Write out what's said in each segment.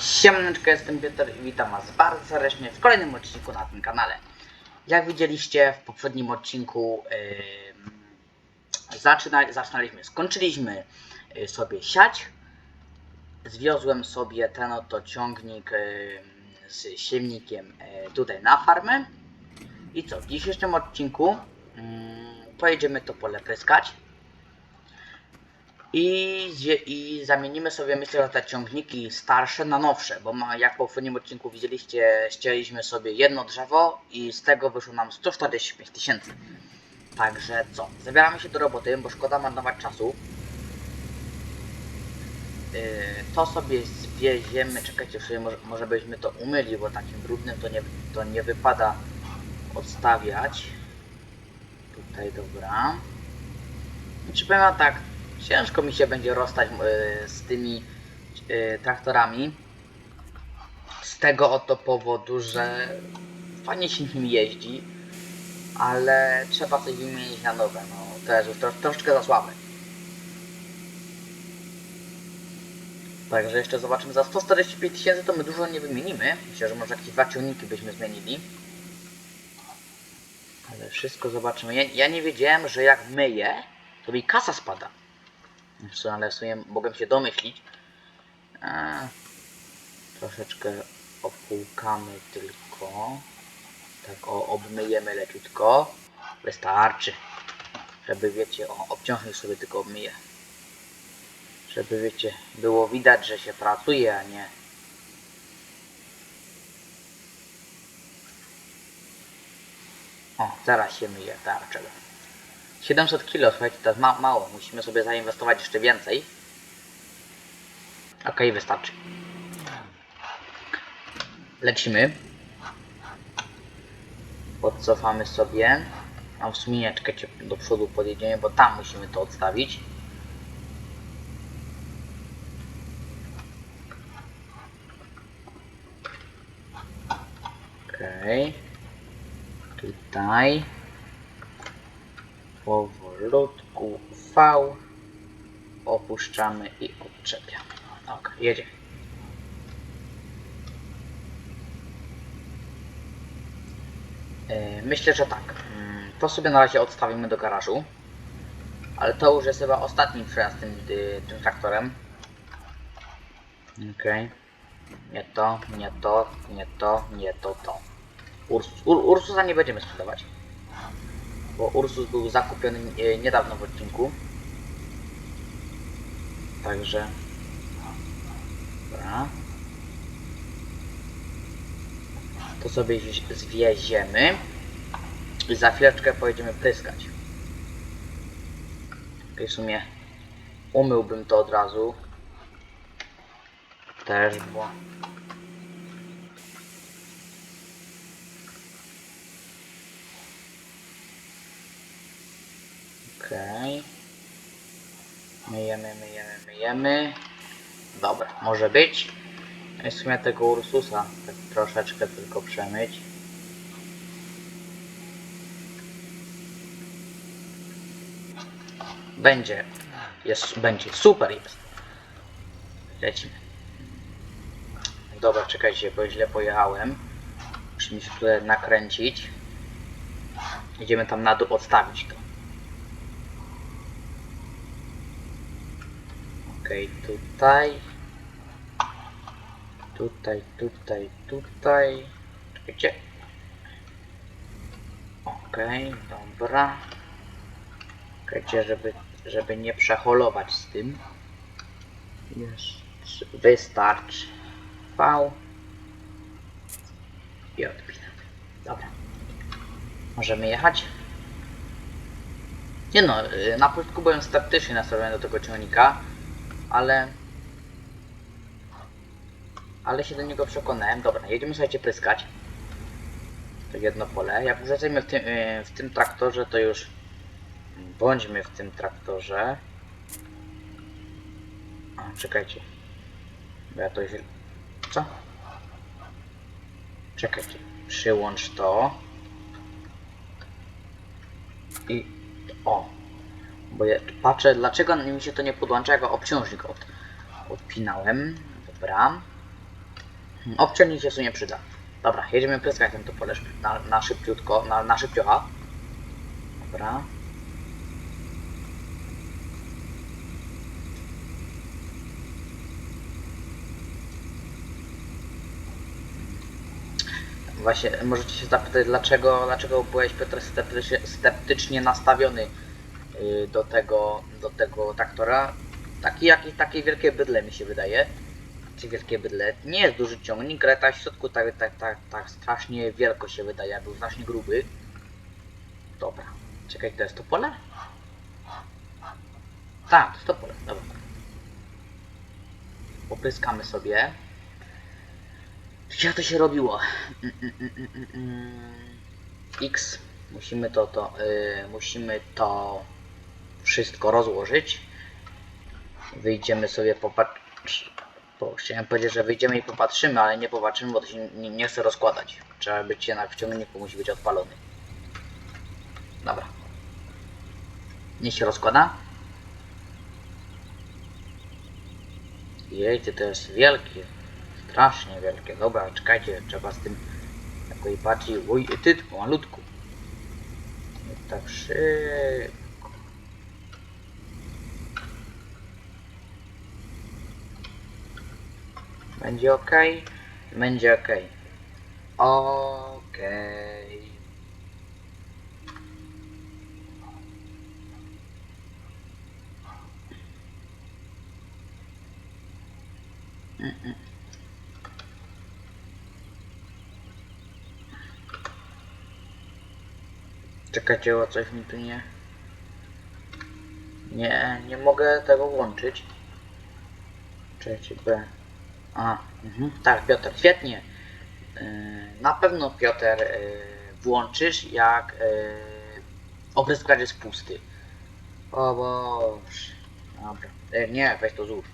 Siemaneczko, jestem Piotr i witam was bardzo serdecznie w kolejnym odcinku na tym kanale. Jak widzieliście w poprzednim odcinku yy, zaczyna, zaczynaliśmy, skończyliśmy yy, sobie siać. Zwiozłem sobie ten oto ciągnik yy, z silnikiem yy, tutaj na farmę. I co, w dzisiejszym odcinku yy, pojedziemy to pole pryskać. I, I zamienimy sobie, myślę, że te ciągniki starsze na nowsze, bo ma, jak po poprzednim odcinku widzieliście, ścięliśmy sobie jedno drzewo i z tego wyszło nam 145 tysięcy. Także co, zabieramy się do roboty, bo szkoda marnować czasu. Yy, to sobie zwieziemy, czekajcie, może, może byśmy to umyli, bo takim brudnym to nie, to nie wypada odstawiać. Tutaj, dobra. Czy powiem wam tak, ciężko mi się będzie rozstać y, z tymi y, traktorami. Z tego oto powodu, że fajnie się nim jeździ, ale trzeba coś wymienić na nowe. No, to jest już tro, troszeczkę za słabe. Także jeszcze zobaczymy. Za 145 tysięcy to my dużo nie wymienimy. Myślę, że może jakieś dwa ciągniki byśmy zmienili. Ale wszystko zobaczymy. Ja, ja nie wiedziałem, że jak myję, to mi kasa spada. Sumie, ale w sumie mogłem się domyślić. A, troszeczkę opłukamy tylko. Tak o, obmyjemy leciutko. Wystarczy. Żeby wiecie, o, obciążnik sobie tylko obmyję. Żeby wiecie, było widać, że się pracuje, a nie O, zaraz się myje, czego. 700 kilo, słuchajcie, to jest ma mało. Musimy sobie zainwestować jeszcze więcej. Okej, wystarczy. Lecimy. Podcofamy sobie. A w sumie czekajcie, do przodu podjedziemy, bo tam musimy to odstawić. Okej. Tutaj powolutku V opuszczamy i odczepiamy. Ok, jedzie. Yy, Myślę, że tak. Mm, To sobie na razie odstawimy do garażu. Ale to już jest chyba ostatni przejazd tym, tym traktorem. Okej. Nie to, nie to, nie to, nie to, to. Ursus, Ur, Ursusa nie będziemy sprzedawać bo Ursus był zakupiony e, niedawno w odcinku. Także. Dobra. To sobie zi- zwieziemy. I za chwileczkę pojedziemy pryskać. I w sumie umyłbym to od razu. Też, bo Okej. Myjemy, myjemy, myjemy. Dobra, może być. No w sumie tego Ursusa tak troszeczkę tylko przemyć. Będzie. Jest, będzie. Super jest. Lecimy. Dobra, czekajcie, bo źle pojechałem. Muszę mi się tutaj nakręcić. Idziemy tam na dół odstawić to. Okej, tutaj. Tutaj, tutaj, tutaj. Czekajcie. Okej, dobra. Czekajcie, żeby, żeby nie przeholować z tym. Jeszcze wystarczy. V. I odpinamy. Dobra. Możemy jechać? Nie no, y, na początku byłem sceptycznie nastawiony do tego ciągnika ale ale się do niego przekonałem. Dobra, jedziemy słuchajcie pryskać. To jedno pole. Jak jesteśmy w tym, yy, w tym traktorze, to już bądźmy w tym traktorze. A, czekajcie. Bo ja to źle... Co? Czekajcie. Przyłącz to. I... O! Bo ja patrzę, dlaczego mi się to nie podłącza, jak obciążnik od, odpinałem. Dobra. Obciągnik się w sumie przyda. Dobra, jedziemy pryskać ten topolerz na, na szybciutko, na, na szybciocha. Dobra. Właśnie, możecie się zapytać, dlaczego, dlaczego byłeś Piotr sceptycznie, nastawiony do tego, do tego traktora. Taki, jaki, takie wielkie bydle mi się wydaje. Czy wielkie bydle. Nie jest duży ciągnik, ale tak w środku tak, tak, tak, tak strasznie wielko się wydaje, był strasznie gruby. Dobra. Czekaj, to jest to pole? Tak, to to pole, dobra. Popryskamy sobie. Jak to się robiło? Mm, mm, mm. X. Musimy to, to, yy, musimy to wszystko rozłożyć. Wyjdziemy sobie popatrz... Po, chciałem powiedzieć, że wyjdziemy i popatrzymy, ale nie popatrzymy, bo to się nie, nie chce rozkładać. Trzeba być jednak w ciągniku, musi być odpalony. Dobra. Nie się rozkłada? Jejcie, to jest wielkie. Strasznie wielkie. Dobra, czekajcie, trzeba z tym jakoś bardziej... Oj, ty, malutku. Tak szybko. Będzie ok? Będzie ok. Okej. Mm-mm. Czekajcie, o coś mi tu nie... Nie, nie mogę tego włączyć. Czekajcie, B. A, mhm, tak, Piotr, świetnie. Yy, na pewno, Piotr, yy, włączysz, jak yy, opryskacz jest pusty. O Boże. Dobra. Nie, weź to złóż.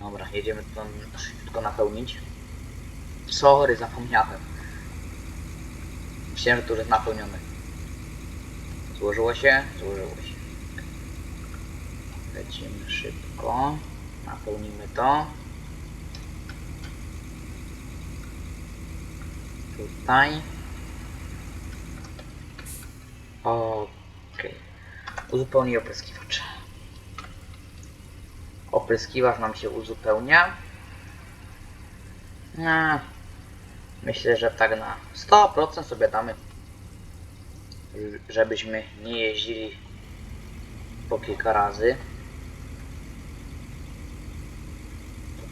Dobra, jedziemy to szybko napełnić. Sorry, zapomniałem. Myślałem, że to już jest napełnione. Złożyło się? Złożyło się. Lecimy szybko. Napełnimy to. Tutaj. Okej. Uzupełnij opryskiwacz. Opryskiwacz nam się uzupełnia. No, myślę, że tak na 100% sobie damy, żebyśmy nie jeździli po kilka razy.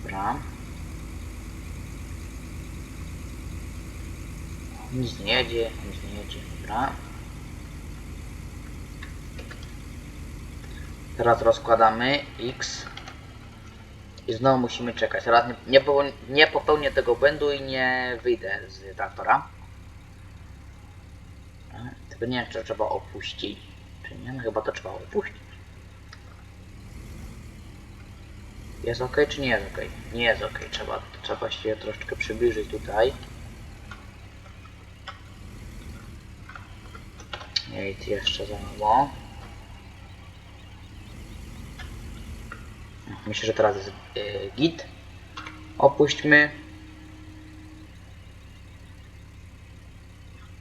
Dobra. Nic nie jedzie, nic nie jedzie, dobra. Teraz rozkładamy X. I znowu musimy czekać. Teraz nie, nie, nie popełnię tego błędu i nie wyjdę z traktora. Tylko nie wiem, czy trzeba opuścić. Czy nie? No chyba to trzeba opuścić. Jest ok, czy nie jest ok? Nie jest ok. Trzeba, trzeba się troszeczkę przybliżyć tutaj. Idź jeszcze za mało. Myślę, że teraz jest y, git. Opuśćmy.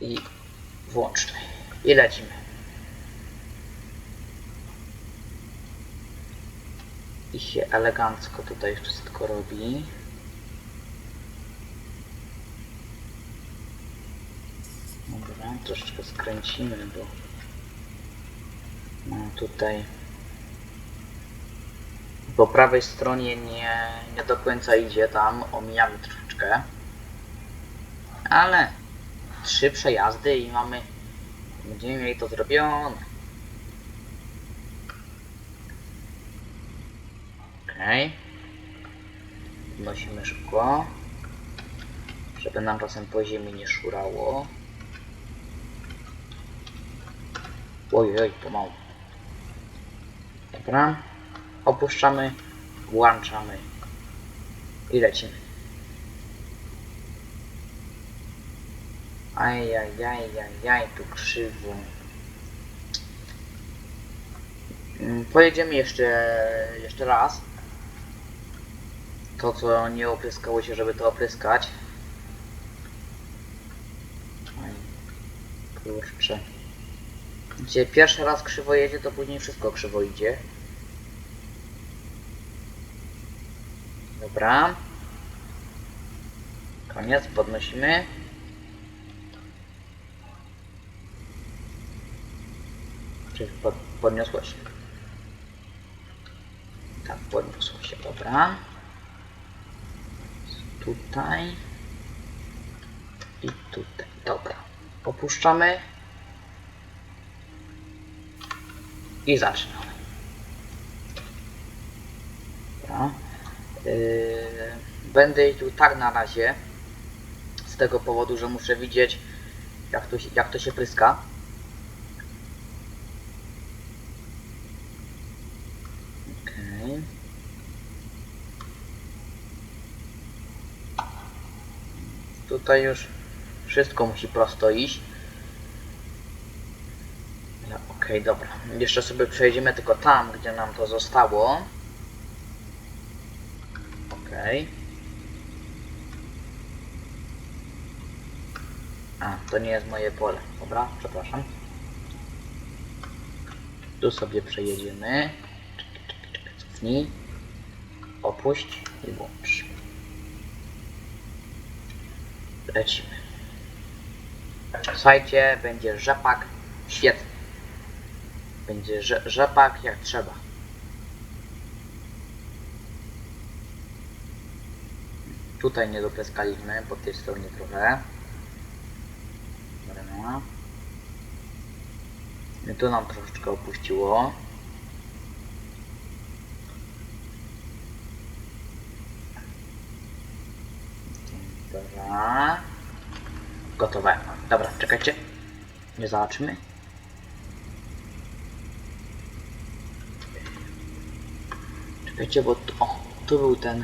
I włączmy. I lecimy. I się elegancko tutaj wszystko robi. Dobra, troszeczkę skręcimy, bo no, tutaj po prawej stronie nie, nie do końca idzie, tam omijamy troszeczkę. Ale trzy przejazdy i mamy będziemy mieli to zrobione. Okej. Wnosimy szkło. Żeby nam czasem po ziemi nie szurało. Oj, oj, pomału. Dobra. Opuszczamy, włączamy i lecimy. Ajajajajaj, tu krzywo. Mm, Pojedziemy jeszcze, jeszcze raz. to, co nie opryskało się, żeby to opryskać. Kurczę. Gdzie pierwszy raz krzywo jedzie, to później wszystko krzywo idzie. Dobra. Koniec, podnosimy. Czy pod, podniosło się? Tak, podniosło się, dobra. Tutaj. I tutaj, dobra. Opuszczamy. I zaczynamy. Dobra. Yy, będę jeździł tak na razie. Z tego powodu, że muszę widzieć jak to, jak to się pryska. Tutaj już wszystko musi prosto iść. Okej, dobra. Jeszcze sobie przejdziemy tylko tam, gdzie nam to zostało. Okej. A, to nie jest moje pole. Dobra, przepraszam. Tu sobie przejedziemy. Cofnij. Opuść i włącz. Lecimy. Słuchajcie, będzie rzepak świetny. Będzie rze rzepak jak trzeba. Tutaj nie dopeskaliśmy, po tej stronie trochę. Dobra. I tu nam troszeczkę opuściło. Dobra. Gotowe. Dobra, czekajcie. Nie zobaczymy. Czekajcie, bo tu, o, tu był ten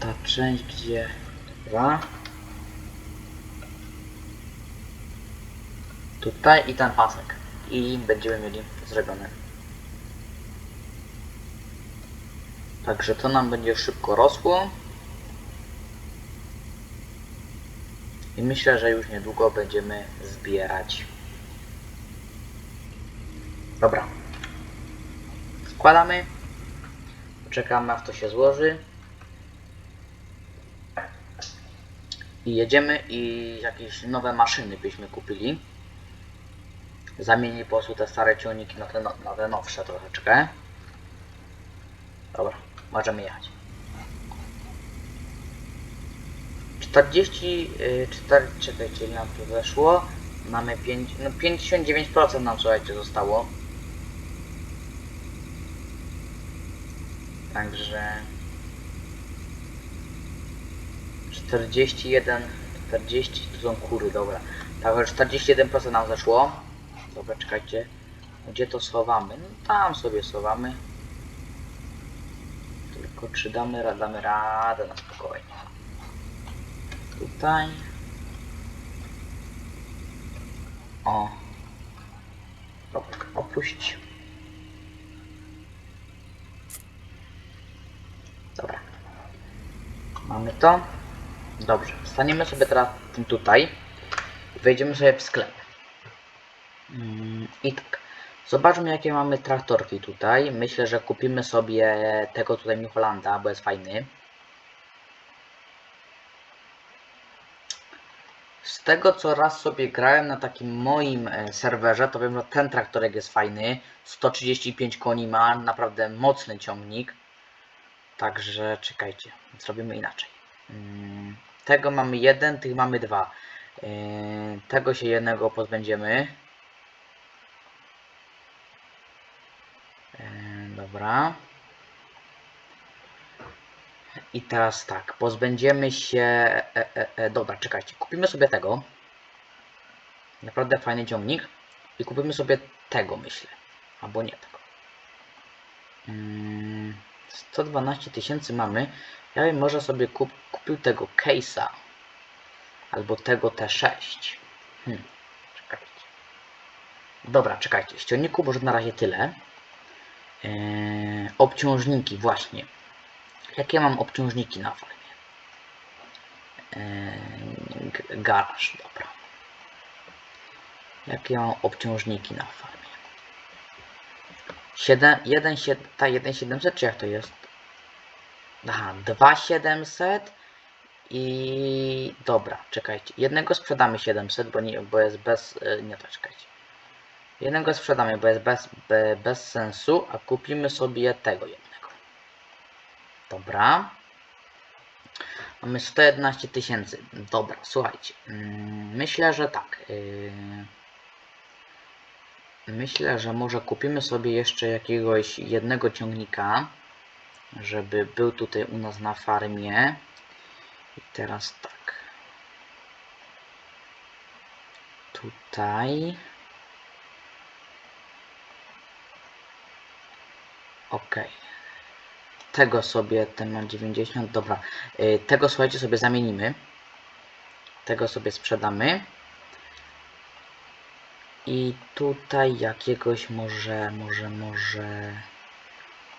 ta część, gdzie dobra. Tutaj i ten pasek. I będziemy mieli zrobione. Także to nam będzie szybko rosło. I myślę, że już niedługo będziemy zbierać. Dobra. Składamy. Czekamy aż to się złoży. I jedziemy i jakieś nowe maszyny byśmy kupili. Zamienili po prostu te stare ciągniki na te, no, na te nowsze troszeczkę. Dobra, możemy jechać. 40, yy, 4, czekajcie, ile nam tu weszło? Mamy 5, no 59% nam słuchajcie zostało. Także 41, 40, tu są kury, dobra. Także 41% nam zeszło. Dobra, czekajcie. Gdzie to schowamy? No tam sobie schowamy. Tylko czy damy, ra- damy radę na spokojnie. Tutaj. O. Opuść. Dobra. Mamy to. Dobrze. Staniemy sobie teraz tym tutaj. Wejdziemy sobie w sklep. Mm, I tak. Zobaczmy jakie mamy traktorki tutaj. Myślę, że kupimy sobie tego tutaj New Hollanda, bo jest fajny. Z tego co raz sobie grałem na takim moim e, serwerze, to wiem, że ten traktorek jest fajny. 135 koni ma, naprawdę mocny ciągnik. Także czekajcie, zrobimy inaczej. Mm, Tego mamy jeden, tych mamy dwa. Yy, Tego się jednego pozbędziemy. Yy, Dobra. I teraz tak, pozbędziemy się. E, e, e, dobra, czekajcie, kupimy sobie tego. Naprawdę fajny ciągnik. I kupimy sobie tego, myślę. Albo nie tego. Mm, 112 tysięcy mamy. Ja bym może sobie kup, kupił tego case'a. Albo tego T6. Hmm, czekajcie. Dobra, czekajcie. Z ciągniku może na razie tyle. Eee, obciążniki, właśnie. Jakie mam obciążniki na farmie? G- garaż, dobra. Jakie mam obciążniki na farmie? 7, 1, 7, ta 1700 czy jak to jest? Aha, 2700 i dobra, czekajcie. Jednego sprzedamy 700, bo, nie, bo jest bez. e, Nie to czekajcie. Jednego sprzedamy, bo jest bez, be, bez sensu, a kupimy sobie tego jednego. Dobra. Mamy 111 tysięcy. Dobra, słuchajcie. mm, Myślę, że tak. yy, Myślę, że może kupimy sobie jeszcze jakiegoś jednego ciągnika, żeby był tutaj u nas na farmie. I teraz tak. Tutaj. Ok. Tego sobie, ten ma 90, dobra. Y, Tego słuchajcie sobie zamienimy. Tego sobie sprzedamy. I tutaj jakiegoś może, może, może...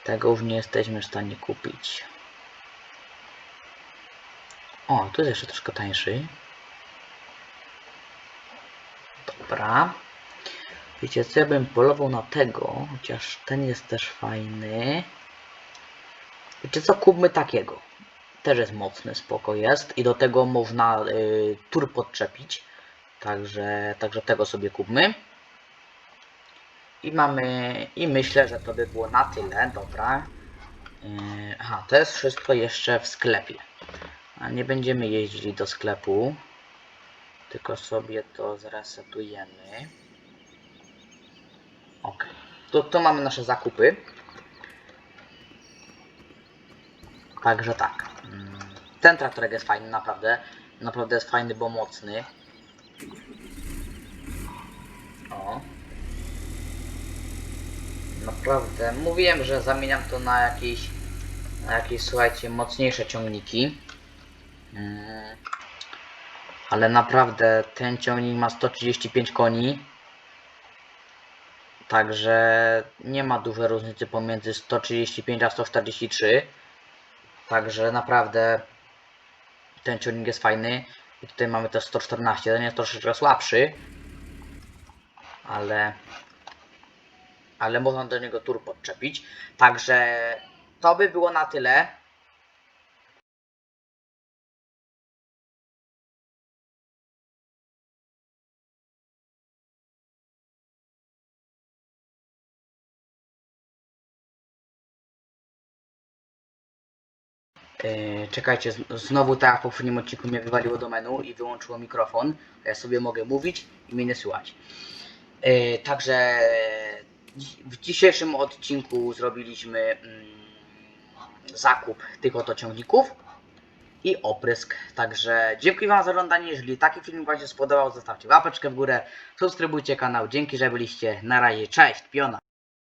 Tego już nie jesteśmy w stanie kupić. O, tu jest jeszcze troszkę tańszy. Dobra. Wiecie co, ja bym polował na tego, chociaż ten jest też fajny. Wiecie co, kupmy takiego. Też jest mocny, spoko jest. I do tego można y, tur podczepić. Także, także tego sobie kupmy. I mamy, i myślę, że to by było na tyle, dobra. Yy, aha, to jest wszystko jeszcze w sklepie. A nie będziemy jeździli do sklepu, tylko sobie to zresetujemy. Ok, to, to mamy nasze zakupy. Także tak. mm, Ten traktorek jest fajny, naprawdę. Naprawdę jest fajny, bo mocny. O. Naprawdę. Mówiłem, że zamieniam to na jakieś, na jakieś słuchajcie, mocniejsze ciągniki. Mm. Ale naprawdę ten ciągnik ma 135 koni. Także nie ma dużej różnicy pomiędzy 135 a 143. Także naprawdę ten ciągnik jest fajny. I tutaj mamy też 114. Ten jest troszeczkę słabszy. Ale ale można do niego tur podczepić. Także to by było na tyle. Yy, czekajcie, znowu tak jak w poprzednim odcinku mnie wywaliło do menu i wyłączyło mikrofon. Ja sobie mogę mówić i mnie nie słychać. Yy, także w dzisiejszym odcinku zrobiliśmy mm, zakup tych oto ciągników i oprysk. Także dziękuję Wam za oglądanie. Jeżeli taki film Wam się spodobał, zostawcie łapeczkę w górę, subskrybujcie kanał. Dzięki, że byliście. Na razie, cześć, piona.